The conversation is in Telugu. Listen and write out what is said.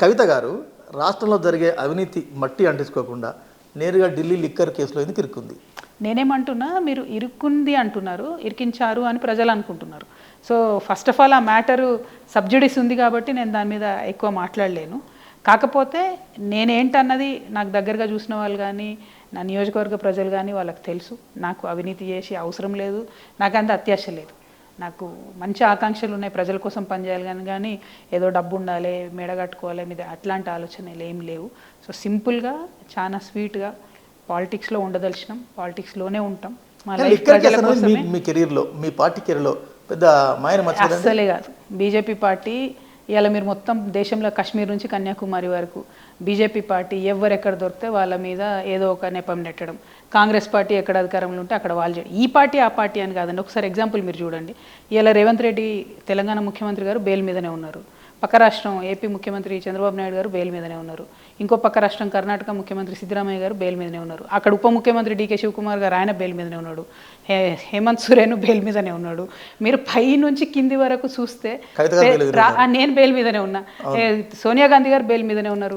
కవిత గారు రాష్ట్రంలో జరిగే అవినీతి మట్టి అంటించుకోకుండా నేరుగా ఢిల్లీ లిక్కర్ కేసులో ఎందుకు ఇరుక్కుంది? నేనేమంటున్నా మీరు ఇరుక్కుంది అంటున్నారు ఇరికించారు అని ప్రజలు అనుకుంటున్నారు. సో ఫస్ట్ ఆఫ్ ఆల్ ఆ మ్యాటరు సబ్జుడిస్ ఉంది కాబట్టి నేను దాని మీద ఎక్కువ మాట్లాడలేను. కాకపోతే నేనేంటన్నది నాకు దగ్గరగా చూసిన వాళ్ళు కానీ నా నియోజకవర్గ ప్రజలు కానీ వాళ్ళకి తెలుసు. నాకు అవినీతి చేసి అవసరం లేదు. నాకు అంత అత్యాశ లేదు. నాకు మంచి ఆకాంక్షలు ఉన్నాయి ప్రజల కోసం పనిచేయాలి కానీ కానీ ఏదో డబ్బు ఉండాలి మెడ కట్టుకోవాలి మీద అట్లాంటి ఆలోచనలు ఏం లేవు. సో సింపుల్గా చాలా స్వీట్గా పాలిటిక్స్లో ఉండదలిచినాం పాలిటిక్స్లోనే ఉంటాం. మా లైఫ్ ప్రజల మీ కోసమే. మీ కెరీర్లో మీ పార్టీ కెరీర్లో పెద్ద మాయన? అస్సలే కాదు. బీజేపీ పార్టీ ఇవాళ మీరు మొత్తం దేశంలో కాశ్మీర్ నుంచి కన్యాకుమారి వరకు బీజేపీ పార్టీ ఎవరు ఎక్కడ దొరికితే వాళ్ళ మీద ఏదో ఒక నెపం నెట్టడం. కాంగ్రెస్ పార్టీ ఎక్కడ అధికారంలో ఉంటే అక్కడ వాళ్ళు చేయడం. ఈ పార్టీ ఆ పార్టీ అని కాదండి. ఒకసారి ఎగ్జాంపుల్ మీరు చూడండి. ఇలా రేవంత్ రెడ్డి తెలంగాణ ముఖ్యమంత్రి గారు బెయిల్ మీదనే ఉన్నారు. పక్క రాష్ట్రం ఏపీ ముఖ్యమంత్రి చంద్రబాబు నాయుడు గారు బెయిల్ మీదనే ఉన్నారు. ఇంకో పక్క రాష్ట్రం కర్ణాటక ముఖ్యమంత్రి సిద్ధరామయ్య గారు బెయిల్ మీదనే ఉన్నారు. అక్కడ ఉప ముఖ్యమంత్రి డీకే శివకుమార్ గారు ఆయన బెయిల్ మీదనే ఉన్నాడు. హేమంత్ సోరెన్ బెయిల్ మీదనే ఉన్నాడు. మీరు పై నుంచి కింది వరకు చూస్తే నేను బెయిల్ మీదనే ఉన్నా. సోనియా గాంధీ గారు బెయిల్ మీదనే ఉన్నారు.